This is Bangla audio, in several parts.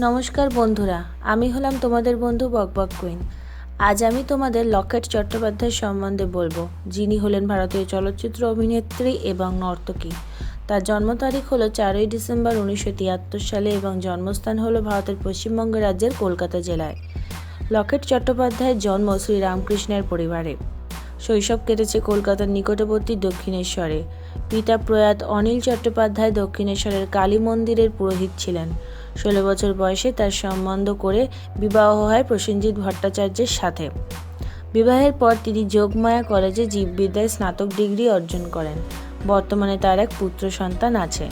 নমস্কার বন্ধুরা, আমি হলাম তোমাদের বন্ধু বকবক কুইন। আজ আমি তোমাদের লকেট চট্টোপাধ্যায় সম্বন্ধে বলব, যিনি হলেন ভারতীয় চলচ্চিত্র অভিনেত্রী এবং নর্তকী। তার জন্ম তারিখ হলো চারই ডিসেম্বর উনিশশো তিয়াত্তর সালে এবং জন্মস্থান হলো ভারতের পশ্চিমবঙ্গ রাজ্যের কলকাতা জেলায়। লকেট চট্টোপাধ্যায়ের জন্ম শ্রীরামকৃষ্ণের পরিবারে। শৈশব কেটেছে কলকাতার নিকটবর্তী দক্ষিণেশ্বরে। পিতা প্রয়াত অনিল চট্টোপাধ্যায় দক্ষিণেশ্বরের কালী মন্দিরের পুরোহিত ছিলেন। ষোলো বছর বয়সে তার সম্বন্ধ করে বিবাহ হয় প্রসেনজিৎ ভট্টাচার্যের সাথে। বিবাহের পর তিনি যোগমায়া কলেজে জীববিদ্যায় স্নাতক ডিগ্রি অর্জন করেন। বর্তমানে তার এক পুত্র সন্তান আছে।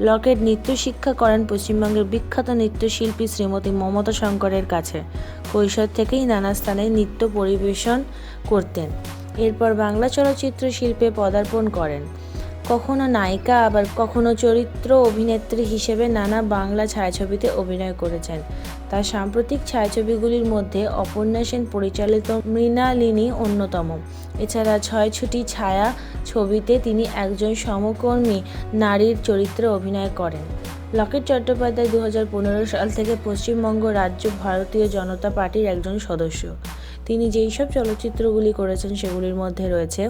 লকেট নৃত্য শিক্ষা করেন পশ্চিমবঙ্গের বিখ্যাত নৃত্যশিল্পী শ্রীমতী মমতা শঙ্করের কাছে। কৈশোর থেকেই নানা স্থানে নৃত্য পরিবেশন করতেন। এরপর বাংলা চলচ্চিত্র শিল্পে পদার্পণ করেন। কখনো নায়িকা, আবার কখনো চরিত্র অভিনেত্রী হিসেবে নানা বাংলা ছায়াছবিতে অভিনয় করেছেন। তার সাম্প্রতিক ছায়াছবিগুলির মধ্যে অপর্ণা সেন পরিচালিত মৃণালিনী অন্যতম। এছাড়া ছয় ছুটি ছায়া ছবিতে তিনি একজন সমকর্মী নারীর চরিত্রে অভিনয় করেন। লকেট চট্টোপাধ্যায় দু পনেরো সাল থেকে পশ্চিমবঙ্গ রাজ্য ভারতীয় জনতা পার্টির একজন সদস্য। তিনি যেই সব চলচ্চিত্রগুলি করেছেন সেগুলির মধ্যে রয়েছে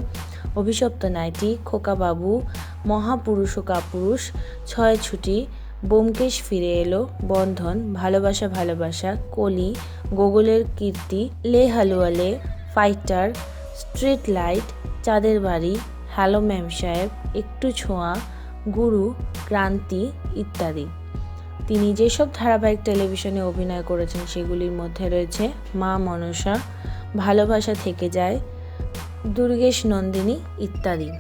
অভিশপ্ত নাইটি খোকাবাবু মহাপুরুষ ও কাপুরুষ, ছয় ছুটি বোমকেশ ফিরে এলো, বন্ধন, ভালোবাসা ভালোবাসা, কলি, গোগলের কীর্তি, লে হালুয়ালে ফাইটার, স্ট্রিট লাইট, চাঁদের বাড়ি, হ্যালো ম্যাম সাহেব, একটু ছোঁয়া, গুরু, ক্রান্তি ইত্যাদি। তিনি যেসব ধারাবাহিক টেলিভিশনে অভিনয় করেছেন, সেগুলির মধ্যে রয়েছে মা মনসা, ভালোবাসা থেকে যায় দুর্গেশ নন্দিনী ইত্যাদি।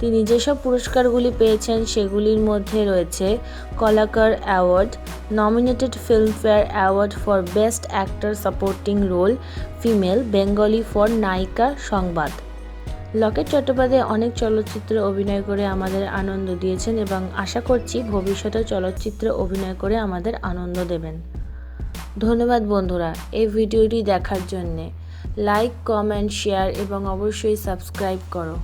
তিনি যেসব পুরস্কারগুলি পেয়েছেন, সেগুলির মধ্যে রয়েছে Kalakar award, nominated Filmfare award for best actor supporting role, female, Bengali for Nayika Sangbad. Locket Chattopadhyay অনেক চলচ্চিত্রে অভিনয় করে আমাদের আনন্দ দিয়েছেন এবং আশা করছি ভবিষ্যতে চলচ্চিত্রে অভিনয় করে আমাদের আনন্দ দেবেন। ধন্যবাদ বন্ধুরা এই ভিডিওটি দেখার জন্যে। লাইক কমেন্ট শেয়ার এবং অবশ্যই সাবস্ক্রাইব করো।